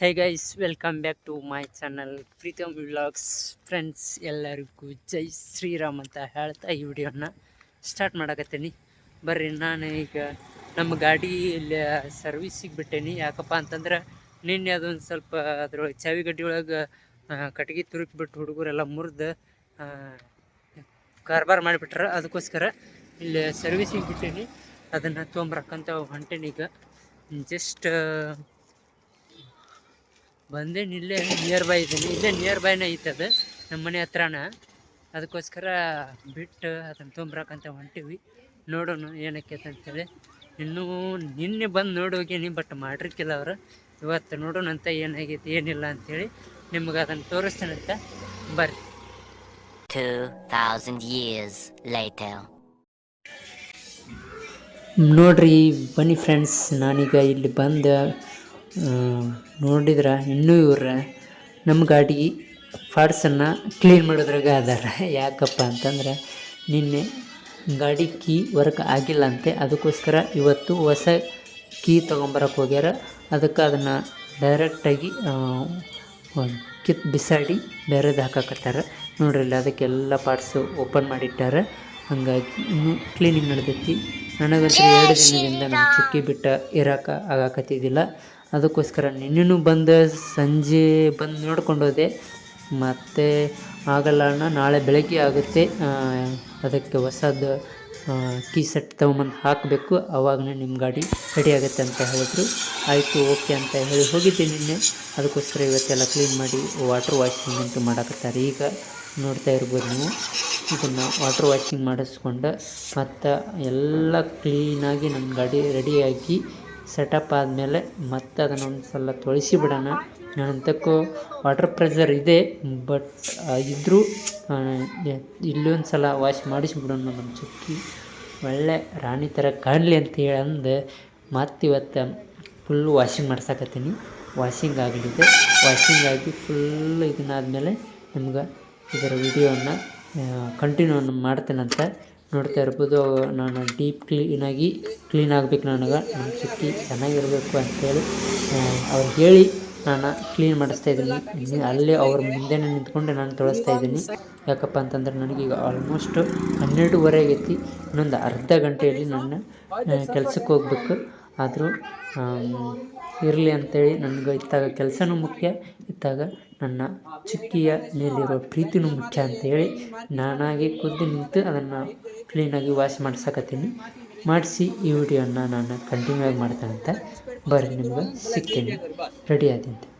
Hey guys welcome back to my channel Pritam vlogs friends ಎಲ್ಲರಿಗೂ ಜೈ ಶ್ರೀರಾಮ್ ಅಂತ ಹೇಳ್ತಾ ಈ ವಿಡಿಯೋನ ಸ್ಟಾರ್ಟ್ ಮಾಡಕತ್ತೀನಿ. ಬರ್ರಿ, ನಾನು ಈಗ ನಮ್ಮ ಗಾಡಿ ಇಲ್ಲಿ ಸರ್ವಿಸಿಗೆ ಬಿಟ್ಟೇನಿ. ಯಾಕಪ್ಪ ಅಂತಂದ್ರೆ ನಿನ್ನೆ ಅದೊಂದು ಸ್ವಲ್ಪ ಅದ್ರೊಳಗೆ ಚಾವಿ ಗಡ್ಡಿ ಒಳಗೆ ಕಟ್ಗೆ ತುರುಕಿಬಿಟ್ಟು ಹುಡುಗರೆಲ್ಲ ಮುರಿದು ಕಾರ್ಬಾರ್ ಮಾಡಿಬಿಟ್ರ. ಅದಕ್ಕೋಸ್ಕರ ಇಲ್ಲಿ ಸರ್ವಿಸಿಗೆ ಬಿಟ್ಟೇನಿ. ಅದನ್ನು ತೊಗೊಂಬರಕ್ಕಂತ ಹೊಂಟೇನಿ ಈಗ. ಜಸ್ಟ್ ಬಂದೇನಿ ಇಲ್ಲೇ ನಿಯರ್ ಬೈ ಇದ್ದೀನಿ. ಇಲ್ಲೇ ನಿಯರ್ ಬೈನೇ ಐತೆ ಅದು ನಮ್ಮ ಮನೆ ಹತ್ರನ. ಅದಕ್ಕೋಸ್ಕರ ಬಿಟ್ಟು ಅದನ್ನು ತುಂಬ್ರಕ್ಕಂತ ಹೊಂಟೀವಿ. ನೋಡೋಣ ಏನಕ್ಕೆ ಅಂತೇಳಿ. ಇನ್ನೂ ನಿನ್ನೆ ಬಂದು ನೋಡೋಗೇನಿ ಬಟ್ ಮಾಡಿರ್ಕಿಲ್ಲ ಅವರು. ಇವತ್ತು ನೋಡೋಣ ಅಂತ ಏನಾಗೈತಿ ಏನಿಲ್ಲ ಅಂಥೇಳಿ ನಿಮ್ಗೆ ಅದನ್ನು ತೋರಿಸ್ತೇನಂತ ಬರ್ರಿ. 2,000 years later. ನೋಡ್ರಿ ಬನ್ನಿ ಫ್ರೆಂಡ್ಸ್ ನಾನೀಗ ಇಲ್ಲಿ ಬಂದು ನೋಡಿದ್ರೆ ಇನ್ನೂ ಇವ್ರ ನಮ್ಮ ಗಾಡಿ ಪಾರ್ಟ್ಸನ್ನು ಕ್ಲೀನ್ ಮಾಡೋದ್ರಾಗ ಅದಾರ. ಯಾಕಪ್ಪ ಅಂತಂದ್ರೆ ನಿನ್ನೆ ಗಾಡಿ ಕೀ ವರ್ಕ್ ಆಗಿಲ್ಲ ಅಂತೆ, ಅದಕ್ಕೋಸ್ಕರ ಇವತ್ತು ಹೊಸ ಕೀ ತೊಗೊಂಬರಕ್ಕೆ ಹೋಗ್ಯಾರ. ಅದಕ್ಕೆ ಅದನ್ನು ಡೈರೆಕ್ಟಾಗಿ ಕಿತ್ ಬಿಸಾಡಿ ಬೇರೆದು ಹಾಕಕತ್ತಾರ. ನೋಡ್ರಿ ಇಲ್ಲಿ ಅದಕ್ಕೆಲ್ಲ ಪಾರ್ಟ್ಸು ಓಪನ್ ಮಾಡಿಟ್ಟಾರ. ಹಾಗಾಗಿ ಇನ್ನೂ ಕ್ಲೀನಿಂಗ್ ನಡೆದೈತಿ. ನನಗಂತೂ ಎರಡು ದಿನದಿಂದ ನಾನು ಚುಕ್ಕಿ ಬಿಟ್ಟ ಇರೋಕೆ ಆಗಾಕತ್ತಿದ್ದಿಲ್ಲ. ಅದಕ್ಕೋಸ್ಕರ ನಿನ್ನೆನೂ ಬಂದು, ಸಂಜೆ ಬಂದು ನೋಡ್ಕೊಂಡು ಹೋದೆ ಮತ್ತು ಆಗಲ್ಲ ಅಣ್ಣ, ನಾಳೆ ಬೆಳಗ್ಗೆ ಆಗುತ್ತೆ. ಅದಕ್ಕೆ ಹೊಸದು ಕೀ ಸೆಟ್ ತೊಗೊಂಬಂದು ಹಾಕಬೇಕು. ಆವಾಗಲೇ ನಿಮ್ಮ ಗಾಡಿ ರೆಡಿ ಆಗುತ್ತೆ ಅಂತ ಹೇಳಿದ್ರು. ಆಯಿತು, ಓಕೆ ಅಂತ ಹೇಳಿ ಹೋಗಿದ್ದೆ ನಿನ್ನೆ. ಅದಕ್ಕೋಸ್ಕರ ಇವತ್ತೆಲ್ಲ ಕ್ಲೀನ್ ಮಾಡಿ ವಾಟ್ರ್ ವಾಷಿಂಗ್ ಅಂತೂ ಮಾಡಕತ್ತಾರೆ. ಈಗ ನೋಡ್ತಾ ಇರ್ಬೋದು ನೀವು. ಇದನ್ನು ವಾಟ್ರ್ ವಾಷಿಂಗ್ ಮಾಡಿಸ್ಕೊಂಡು, ಮತ್ತು ಎಲ್ಲ ಕ್ಲೀನಾಗಿ ನಮ್ಮ ಗಾಡಿ ರೆಡಿಯಾಗಿ ಸೆಟಪ್ ಆದಮೇಲೆ ಮತ್ತೆ ಅದನ್ನು ಒಂದು ಸಲ ತೊಳಿಸಿ ಬಿಡೋಣ ಅಂತಕ್ಕೂ ವಾಟರ್ ಪ್ರೆಸರ್ ಇದೆ ಬಟ್ ಇದ್ದರೂ ಇಲ್ಲೊಂದು ಸಲ ವಾಶ್ ಮಾಡಿಸಿಬಿಡೋಣ ನಮ್ಮ ಚುಕ್ಕಿ. ಒಳ್ಳೆ ರಾಣಿ ಥರ ಕಾಣಲಿ ಅಂತ ಹೇಳಿ ಅಂದು ಇವತ್ತು ಫುಲ್ ವಾಷಿಂಗ್ ಮಾಡ್ಸಕತ್ತೀನಿ. ವಾಷಿಂಗ್ ಆಗಲಿದೆ. ವಾಷಿಂಗ್ ಆಗಿ ಫುಲ್ ಇದನ್ನಾದಮೇಲೆ ನಿಮ್ಗೆ ಇದರ ವಿಡಿಯೋವನ್ನು ಕಂಟಿನ್ಯೂ ಮಾಡ್ತೇನಂತ ನೋಡ್ತಾ ಇರ್ಬೋದು, ನಾನು ಡೀಪ್ ಕ್ಲೀನಾಗಿ ಕ್ಲೀನ್ ಆಗಬೇಕು ನನಗೆ. ನನ್ನ ಸುತ್ತಿ ಚೆನ್ನಾಗಿರಬೇಕು ಅಂತೇಳಿ ಅವ್ರು ಹೇಳಿ ನಾನು ಕ್ಲೀನ್ ಮಾಡಿಸ್ತಾ ಇದ್ದೀನಿ. ಅಲ್ಲೇ ಅವ್ರ ಮುಂದೆನೇ ನಿಂತ್ಕೊಂಡು ನಾನು ತೊಳಸ್ತಾ ಇದ್ದೀನಿ. ಯಾಕಪ್ಪ ಅಂತಂದ್ರೆ ನನಗೀಗ ಆಲ್ಮೋಸ್ಟ್ ಹನ್ನೆರಡುವರೆ ಆಗೈತಿ. ಇನ್ನೊಂದು ಅರ್ಧ ಗಂಟೆಯಲ್ಲಿ ನನ್ನ ಕೆಲಸಕ್ಕೆ ಹೋಗ್ಬೇಕು. ಆದರೂ ಇರಲಿ ಅಂತೇಳಿ ನನಗೆ ಇತ್ತಾಗ ಕೆಲಸನೂ ಮುಖ್ಯ, ಇತ್ತಾಗ ನನ್ನ ಚುಕ್ಕಿಯ ಮೇಲಿರೋ ಪ್ರೀತಿನೂ ಮುಖ್ಯ ಅಂತೇಳಿ ನಾನಾಗಿ ಖುದ್ದು ನಿಂತು ಅದನ್ನು ಕ್ಲೀನಾಗಿ ವಾಶ್ ಮಾಡ್ಸಕತ್ತೀನಿ. ಮಾಡಿಸಿ ಈ ವಿಡಿಯೋನ ನಾನು ಕಂಟಿನ್ಯೂ ಆಗಿ ಮಾಡ್ತಾನಂತ ಬರ್ರಿ ನಿಮ್ಗೆ ಸಿಗ್ತೀನಿ. ರೆಡಿ ಆದಂತೆ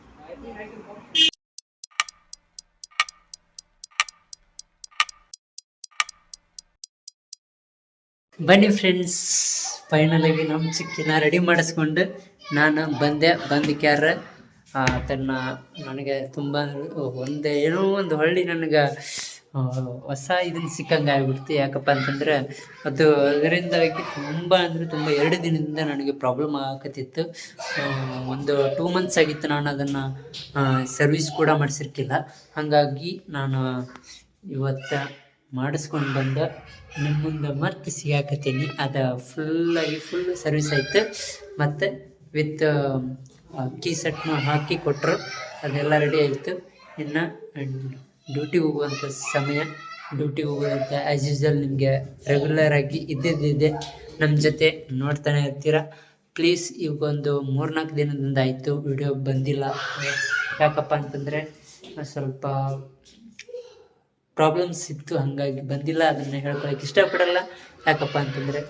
ಬನ್ನಿ ಫ್ರೆಂಡ್ಸ್ ಫೈನಲಾಗಿ ನಮ್ಮ ಚಿಕ್ಕಿನ ರೆಡಿ ಮಾಡಿಸ್ಕೊಂಡು ನಾನು ಬಂದೆ, ಬಂದು ಕ್ಯಾರ ತನ್ನ ನನಗೆ ತುಂಬ ಒಂದು ಏನೋ ಒಂದು ಹೊಳ್ಳಿ ನನಗೆ ಹೊಸ ಇದನ್ನು ಸಿಕ್ಕಂಗೆ ಆಗಿಬಿಡ್ತು. ಯಾಕಪ್ಪ ಅಂತಂದ್ರೆ ಅದು ಅದರಿಂದಾಗಿ ತುಂಬ ಅಂದರೆ ತುಂಬ ಎರಡು ದಿನದಿಂದ ನನಗೆ ಪ್ರಾಬ್ಲಮ್ ಆಗಕತ್ತಿತ್ತು. ಒಂದು ಟೂ ಮಂತ್ಸ್ ಆಗಿತ್ತು ನಾನು ಅದನ್ನು ಸರ್ವಿಸ್ ಕೂಡ ಮಾಡಿಸಿರ್ಕಿಲ್ಲ. ಹಾಗಾಗಿ ನಾನು ಇವತ್ತು ಮಾಡಿಸ್ಕೊಂಡು ಬಂದ. ನಿಮ್ಮ ಮುಂದೆ ಮತ್ತೆ ಸಿಗಾಕತ್ತೀನಿ. ಅದು ಫುಲ್ಲಾಗಿ ಫುಲ್ ಸರ್ವಿಸ್ ಆಯಿತು. ಮತ್ತು ವಿತ್ ಕೀ ಸೆಟ್ನ ಹಾಕಿ ಕೊಟ್ಟರು ಅದೆಲ್ಲ ರೆಡಿ ಆಯಿತು. ಇನ್ನು ಡ್ಯೂಟಿಗೆ ಹೋಗುವಂಥ ಸಮಯ. ಡ್ಯೂಟಿಗೆ ಹೋಗುವಂಥ ಆ್ಯಸ್ ಯೂಸ್ವಲ್ ನಿಮಗೆ ರೆಗ್ಯುಲರ್ ಆಗಿ ಇದ್ದಿದ್ದಿದೆ. ನಮ್ಮ ಜೊತೆ ನೋಡ್ತಾನೆ ಇರ್ತೀರ. ಪ್ಲೀಸ್ ಇವಾಗೊಂದು ಮೂರ್ನಾಲ್ಕು ದಿನದಿಂದ ಆಯಿತು. ವಿಡಿಯೋ ಬಂದಿಲ್ಲ. ಯಾಕಪ್ಪ ಅಂತಂದರೆ, ಸ್ವಲ್ಪ ಪ್ರಾಬ್ಲಮ್ಸ್ ಇತ್ತು ಹಾಗಾಗಿ ಬಂದಿಲ್ಲ, ಅದನ್ನು ಹೇಳ್ಕೊಳಕ್ಕೆ ಇಷ್ಟಪಡಲ್ಲ. ಯಾಕಪ್ಪ ಅಂತಂದರೆ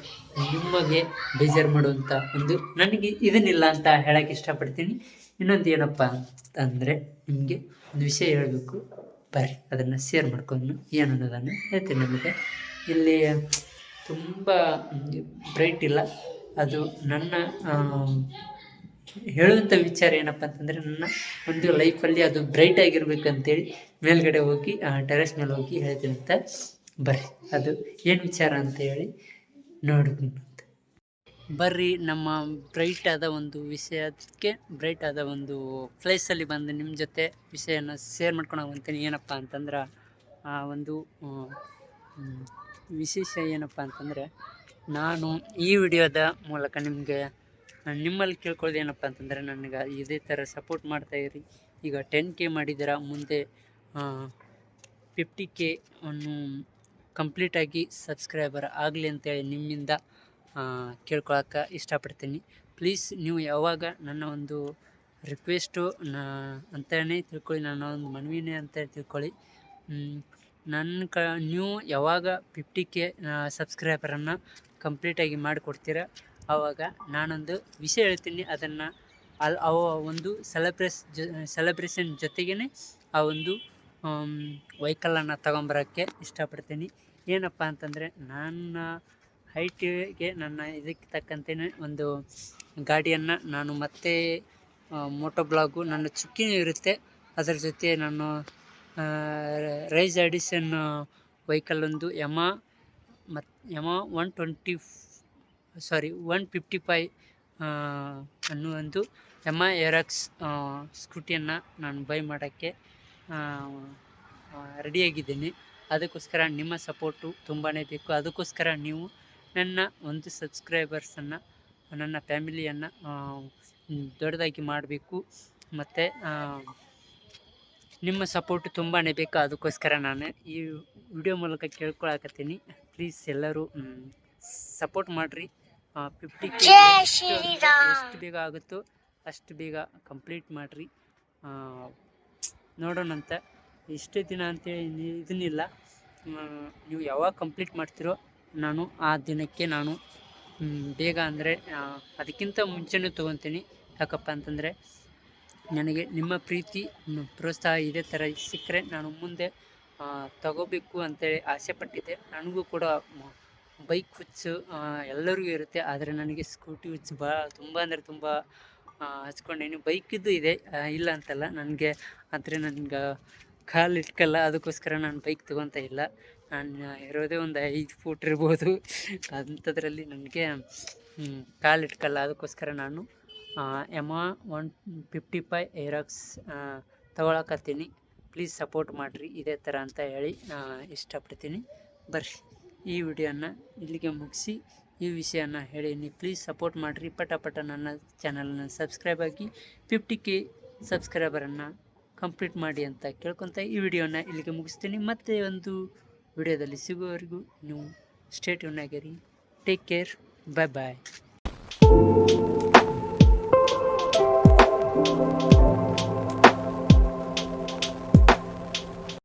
ನಿಮಗೆ ಬೇಜಾರು ಮಾಡುವಂಥ ಒಂದು ನನಗೆ ಇದನ್ನಿಲ್ಲ ಅಂತ ಹೇಳಕ್ಕೆ ಇಷ್ಟಪಡ್ತೀನಿ. ಇನ್ನೊಂದು ಏನಪ್ಪ ಅಂತಂದರೆ ನಿಮಗೆ ಒಂದು ವಿಷಯ ಹೇಳಬೇಕು. ಬರ್ರಿ, ಅದನ್ನು ಶೇರ್ ಮಾಡ್ಕೊಂಡು ಏನು ಅನ್ನೋದನ್ನು ಹೇಳ್ತೀನಿ ನಿಮಗೆ. ಇಲ್ಲಿ ತುಂಬ ಬ್ರೈಟ್ ಇಲ್ಲ. ಅದು ನನ್ನ ಹೇಳುವಂಥ ವಿಚಾರ ಏನಪ್ಪ ಅಂತಂದರೆ, ನನ್ನ ಒಂದು ಲೈಫಲ್ಲಿ ಅದು ಬ್ರೈಟ್ ಆಗಿರ್ಬೇಕು ಅಂತೇಳಿ ಮೇಲ್ಗಡೆ ಹೋಗಿ ಟೆರೆಸ್ ಮೇಲೆ ಹೋಗಿ ಹೇಳ್ತೀನಿ ಅಂತ ಬರ್ರಿ. ಅದು ಏನು ವಿಚಾರ ಅಂತ ಹೇಳಿ ಅಂತ ಬರ್ರಿ, ನಮ್ಮ ಬ್ರೈಟ್ ಆದ ಒಂದು ವಿಷಯಕ್ಕೆ ಬ್ರೈಟ್ ಆದ ಒಂದು ಪ್ಲೇಸಲ್ಲಿ ಬಂದು ನಿಮ್ಮ ಜೊತೆ ವಿಷಯನ ಶೇರ್ ಮಾಡ್ಕೊಂಡು ಹೋಗ್ತೀನಿ ಏನಪ್ಪ ಅಂತಂದ್ರೆ, ಆ ಒಂದು ವಿಶೇಷ ಏನಪ್ಪ ಅಂತಂದರೆ, ನಾನು ಈ ವಿಡಿಯೋದ ಮೂಲಕ ನಿಮಗೆ ನಾನ್ ನಿಮ್ಮಲ್ಲಿ ಕೇಳ್ಕೊಳ್ಳೋದು ಏನಪ್ಪ ಅಂತಂದರೆ ನನಗೆ ಇದೇ ಥರ ಸಪೋರ್ಟ್ ಮಾಡ್ತಾ ಇರಿ. ಈಗ ಟೆನ್ ಕೆ ಮಾಡಿದ್ದೀರ, ಮುಂದೆ ಫಿಫ್ಟಿ ಕೆ ಅನ್ನು ಕಂಪ್ಲೀಟಾಗಿ ಸಬ್ಸ್ಕ್ರೈಬರ್ ಆಗಲಿ ಅಂತೇಳಿ ನಿಮ್ಮಿಂದ ಕೇಳ್ಕೊಳಕ್ಕೆ ಇಷ್ಟಪಡ್ತೀನಿ. ಪ್ಲೀಸ್ ನೀವು ಯಾವಾಗ ನನ್ನ ಒಂದು ರಿಕ್ವೆಸ್ಟು ನಾ ಅಂತಲೇ ತಿಳ್ಕೊಳ್ಳಿ, ನನ್ನ ಒಂದು ಮನವಿನೇ ಅಂತ ತಿಳ್ಕೊಳ್ಳಿ. ನನ್ನ ಕ, ನೀವು ಯಾವಾಗ ಫಿಫ್ಟಿ ಕೆ ಸಬ್ಸ್ಕ್ರೈಬರನ್ನು ಕಂಪ್ಲೀಟಾಗಿ ಮಾಡಿಕೊಡ್ತೀರ ಆವಾಗ ನಾನೊಂದು ವಿಷಯ ಹೇಳ್ತೀನಿ. ಅದನ್ನು ಅಲ್ಲಿ ಅವ ಒಂದು ಸೆಲೆಬ್ರೇಸ್ ಜೊ ಸೆಲೆಬ್ರೇಷನ್ ಜೊತೆಗೇ ಆ ಒಂದು ವೆಹಿಕಲನ್ನು ತಗೊಂಬರೋಕ್ಕೆ ಇಷ್ಟಪಡ್ತೀನಿ. ಏನಪ್ಪ ಅಂತಂದರೆ ನನ್ನ ಹೈಟಿಗೆ, ನನ್ನ ಇದಕ್ಕೆ ತಕ್ಕಂತೆಯೇ ಒಂದು ಗಾಡಿಯನ್ನು ನಾನು ಮತ್ತೆ ಮೋಟೋ ಬ್ಲಾಗು ನನ್ನ ಚುಕ್ಕಿನೂ ಇರುತ್ತೆ. ಅದರ ಜೊತೆ ನಾನು ರೈಸ್ ಅಡಿಷನ್ ವೆಹಿಕಲ್ ಒಂದು ಯಮ ಮತ್ತು Yamaha one twenty sorry, one fifty five ಅನ್ನೋ ಒಂದು ಐ ಎರಾಕ್ಸ್ ಸ್ಕೂಟಿಯನ್ನು ನಾನು ಬೈ ಮಾಡೋಕ್ಕೆ ರೆಡಿಯಾಗಿದ್ದೀನಿ ಅದಕ್ಕೋಸ್ಕರ ನಿಮ್ಮ ಸಪೋರ್ಟು ತುಂಬಾ ಬೇಕು. ಅದಕ್ಕೋಸ್ಕರ ನೀವು ನನ್ನ ಒಂದು ಸಬ್ಸ್ಕ್ರೈಬರ್ಸನ್ನು, ನನ್ನ ಫ್ಯಾಮಿಲಿಯನ್ನು ದೊಡ್ಡದಾಗಿ ಮಾಡಬೇಕು. ಮತ್ತು ನಿಮ್ಮ ಸಪೋರ್ಟ್ ತುಂಬಾ ಬೇಕು. ಅದಕ್ಕೋಸ್ಕರ ನಾನು ಈ ವಿಡಿಯೋ ಮೂಲಕ ಕೇಳ್ಕೊಳಕತ್ತೀನಿ. ಪ್ಲೀಸ್ ಎಲ್ಲರೂ ಸಪೋರ್ಟ್ ಮಾಡಿರಿ. ಫಿಫ್ಟಿ ಕೆ ಎಷ್ಟು ಬೇಗ ಆಗುತ್ತೋ ಅಷ್ಟು ಬೇಗ ಕಂಪ್ಲೀಟ್ ಮಾಡಿರಿ. ನೋಡೋಣಂತ. ಇಷ್ಟೇ ದಿನ ಅಂತೇಳಿ ಇದನ್ನಿಲ್ಲ. ನೀವು ಯಾವಾಗ ಕಂಪ್ಲೀಟ್ ಮಾಡ್ತೀರೋ ನಾನು ಆ ದಿನಕ್ಕೆ ನಾನು ಬೇಗ ಅಂದರೆ ಅದಕ್ಕಿಂತ ಮುಂಚೆನೂ ತೊಗೊತೀನಿ. ಯಾಕಪ್ಪ ಅಂತಂದರೆ ನನಗೆ ನಿಮ್ಮ ಪ್ರೀತಿ ಪ್ರೋತ್ಸಾಹ ಇದೇ ಥರ ಸಿಕ್ಕರೆ ನಾನು ಮುಂದೆ ತಗೋಬೇಕು ಅಂತೇಳಿ ಆಸೆ ಪಟ್ಟಿದ್ದೆ ನನಗೂ ಕೂಡ ಬೈಕ್ ಹುಚ್ಚು ಎಲ್ಲರಿಗೂ ಇರುತ್ತೆ. ಆದರೆ ನನಗೆ ಸ್ಕೂಟಿ ಹುಚ್ಚು ಭಾಳ ತುಂಬ ಅಂದರೆ ತುಂಬ ಹಚ್ಕೊಂಡೇನಿ ಬೈಕಿದ್ದು ಇದೆ ಇಲ್ಲ ಅಂತಲ್ಲ. ನನಗೆ, ಆದರೆ ನನಗೆ ಕಾಲು ಇಟ್ಕಲ್ಲ. ಅದಕ್ಕೋಸ್ಕರ ನಾನು ಬೈಕ್ ತೊಗೊತ ಇಲ್ಲ. ನಾನು ಇರೋದೇ ಒಂದು ಐದು ಫೂಟ್ ಇರ್ಬೋದು. ಅಂಥದ್ರಲ್ಲಿ ನನಗೆ ಕಾಲು ಇಟ್ಕಲ್ಲ. ಅದಕ್ಕೋಸ್ಕರ ನಾನು Yamaha one fifty five Aerox ತಗೊಳಕತ್ತೀನಿ. Please support ಮಾಡಿರಿ. ಇದೇ ಥರ ಅಂತ ಹೇಳಿ ಇಷ್ಟಪಡ್ತೀನಿ. ಬರ್ರಿ. ಈ ವಿಡಿಯೋನ ಇಲ್ಲಿಗೆ ಮುಗಿಸಿ. ಈ ವಿಷಯನ ಹೇಳೀನಿ. ಪ್ಲೀಸ್ ಸಪೋರ್ಟ್ ಮಾಡಿರಿ. ಪಟ ಪಟ ನನ್ನ ಚಾನಲನ್ನು ಸಬ್ಸ್ಕ್ರೈಬ್ ಆಗಿ ಫಿಫ್ಟಿ ಕೆ ಸಬ್ಸ್ಕ್ರೈಬರನ್ನು ಕಂಪ್ಲೀಟ್ ಮಾಡಿ ಅಂತ ಕೇಳ್ಕೊತ ಈ ವಿಡಿಯೋನ ಇಲ್ಲಿಗೆ ಮುಗಿಸ್ತೀನಿ. ಮತ್ತೆ ಒಂದು ವಿಡಿಯೋದಲ್ಲಿ ಸಿಗೋವರೆಗೂ ನೀವು ಸ್ಟೇಟ್ ಆಗಿರಿ. ಟೇಕ್ ಕೇರ್ ಬಾಯ್ ಬಾಯ್